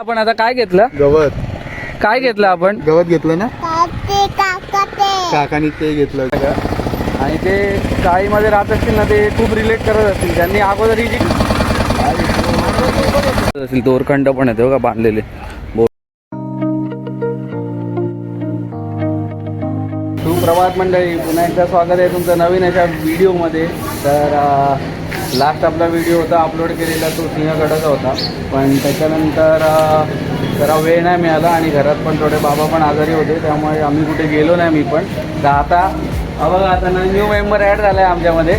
आपण आता काय घेतलं गवत काय घेतलं आपण गवत घेतलं ना काकानी ते घेतलं आणि ते चाळीमध्ये राहत असतील ना ते खूप रिलेट करत असतील त्यांनी अगोदर ही जी असतील दोरखंड पण येते बघा बांधलेले बोट सुप्रभात मंडळी. पुन्हा एकदा स्वागत आहे तुमचं नवीन अशा व्हिडिओमध्ये. तर लास्ट आपला व्हिडिओ होता अपलोड केलेला तो सिंहगडाचा होता. पण त्याच्यानंतर जरा वेळ नाही मिळाला आणि घरात पण थोडे बाबा पण आजारी होते त्यामुळे आम्ही कुठे गेलो नाही मी पण. तर आता बघा आता न्यू मेंबर ॲड झाला आहे आमच्यामध्ये.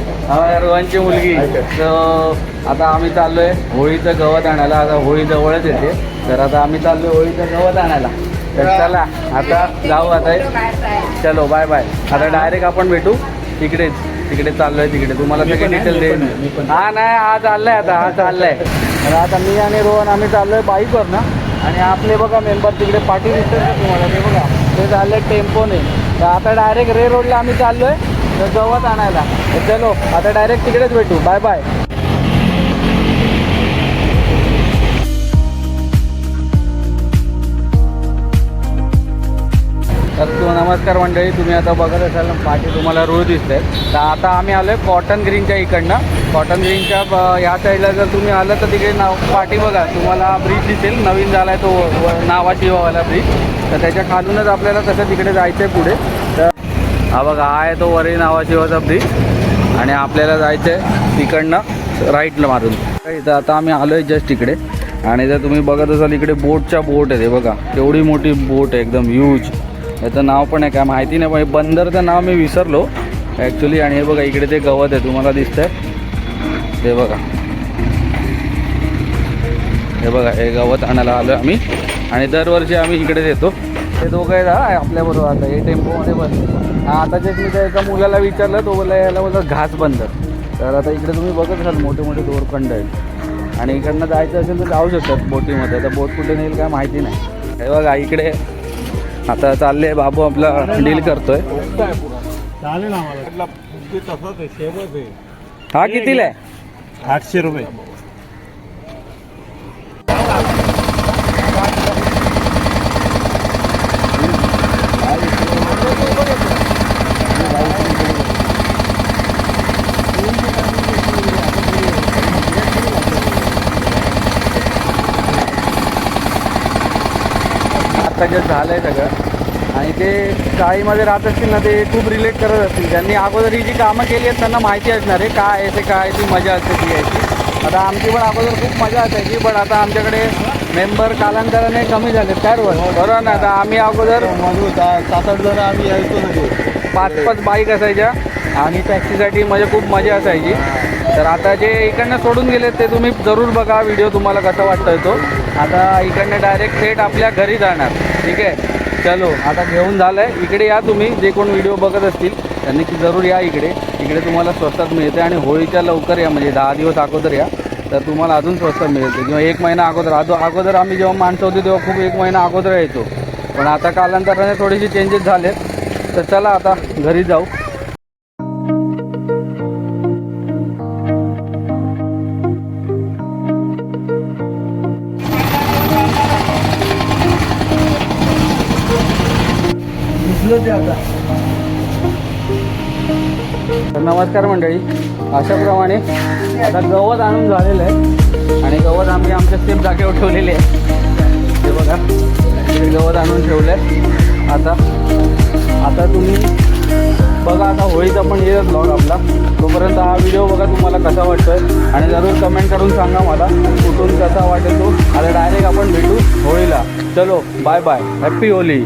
रोहनची मुलगी. तर आता आम्ही चाललो आहे होळीचं गवत आणायला. आता होळी जवळच येते. तर आता आम्ही चाललो आहे होळीचं गवत आणायला. तर चला आता जाऊ आता. चलो बाय बाय आता डायरेक्ट आपण भेटू. तिकडेच तिकडे चाललोय तिकडे. तुम्हाला सगळे डिटेल देईन. हा नाही हा चाललाय आता हा चाललाय. तर आता मी आणि रोहन आम्ही चाललोय बाईकवर ना. आणि आपले बघा मेंबर तिकडे पाठी दिसतात ना तुम्हाला ते बघा. ते चालले टेम्पोने. तर आता डायरेक्ट रे रोडला आम्ही चाललोय तर गवत आणायला. तर चलो आता डायरेक्ट तिकडेच भेटू. बाय बाय तर तो नमस्कार मंडळी तुम्ही आता बघत असाल ना, पाठी तुम्हाला रोड दिसत आहे तर आता आम्ही आलो आहे कॉटन ग्रीनच्या इकडनं. कॉटन ग्रीनच्या ह्या या साईडला जर तुम्ही आलं तर तिकडे नाव पाठी बघा तुम्हाला ब्रिज दिसेल. नवीन झाला आहे तो व- वाला ब्रिज तर त्याच्या खालूनच आपल्याला तसं तिकडे जायचं आहे पुढे. तर हा बघा हा आहे तो वरी नावाशिवाचा ब्रिज आणि आपल्याला जायचं आहे तिकडनं राईटला मारून. इथं आता आम्ही आलो आहे जस्ट इकडे. आणि जर तुम्ही बघत असाल इकडे बोटच्या बोट आहे ते बघा. केवढी मोठी बोट आहे एकदम ह्यूज याचं नाव पण आहे काय माहिती नाही पण हे बंदरचं नाव मी विसरलो ॲक्च्युली आणि हे बघा इकडे ते गवत आहे तुम्हाला दिसतंय. ते बघा. हे बघा हे गवत आणायला आलो आम्ही. आणि दरवर्षी आम्ही इकडेच येतो. ते दोघं आहेत आपल्याबरोबर आता हे टेम्पोमध्ये बस. आताच्याच आता जे मी त्या एका मुलाला विचारलं तो बोला याला बोलतो घास बंदर तर आता इकडे तुम्ही बघत असाल मोठे मोठे दोरखंड आहेत. आणि इकडनं जायचं असेल तर जाऊ शकतात बोटीमध्ये. आता बोट कुठे नेईल काय माहिती नाही. हे बघा इकडे आता चालले बाबू आपला डील करतोय. चालेल आम्हाला. हा कितीला आहे? आठशे रुपये. आता जे झालं आहे सगळं. आणि ते चाळीमध्ये राहत असतील ना ते खूप रिलेट करत असतील. त्यांनी अगोदर ही जी कामं केली आहेत त्यांना माहिती असणार आहे काय आहे ते काय ती मजा असते ती यायची. आता आमची पण अगोदर खूप मजा असायची पण आता आमच्याकडे मेंबर कालांतराने कमी झाले काय बरोबर ना आता आम्ही अगोदर सात आठ जण आम्ही यायचो पाच पाच बाईक असायच्या आणि टॅक्सीसाठी म्हणजे खूप मजा असायची. तर आता जे इकडनं सोडून गेले ते तुम्ही जरूर बघा व्हिडिओ तुम्हाला कसा वाटतोय तो. आता इकडनं डायरेक्ट थेट आपल्या घरी जाणार. ठीक आहे? चलो आता घेऊन झालं आहे इकडे या तुम्ही जे कोण व्हिडिओ बघत असतील त्यांनी की जरूर या इकडे. इकडे तुम्हाला स्वस्तात मिळते आणि होळीच्या लवकर या म्हणजे दहा दिवस अगोदर या. तर तुम्हाला अजून स्वस्त मिळते. किंवा एक महिना अगोदर. अदो अगोदर आम्ही जेव्हा माणसं होती तेव्हा खूप एक महिना अगोदर यायचो. पण आता कालांतराने थोडेसे चेंजेस झालेत. तर चला आता घरी जाऊ. तर नमस्कार मंडळी. अशाप्रमाणे आता गवत आणून झालेलं आहे. आणि गवत आम्ही आमच्या सेफ जागेवर ठेवलेले आहे. ते बघा. गवत आणून ठेवलं आहे आता आता तुम्ही बघा आता होळीचा पण येईल ब्लॉग आपला. तोपर्यंत हा व्हिडिओ बघा तुम्हाला कसा वाटतोय. आणि जरूर कमेंट करून सांगा मला कुठून कसा वाटेल तो आता डायरेक्ट आपण भेटू होळीला. चलो बाय बाय हॅप्पी होली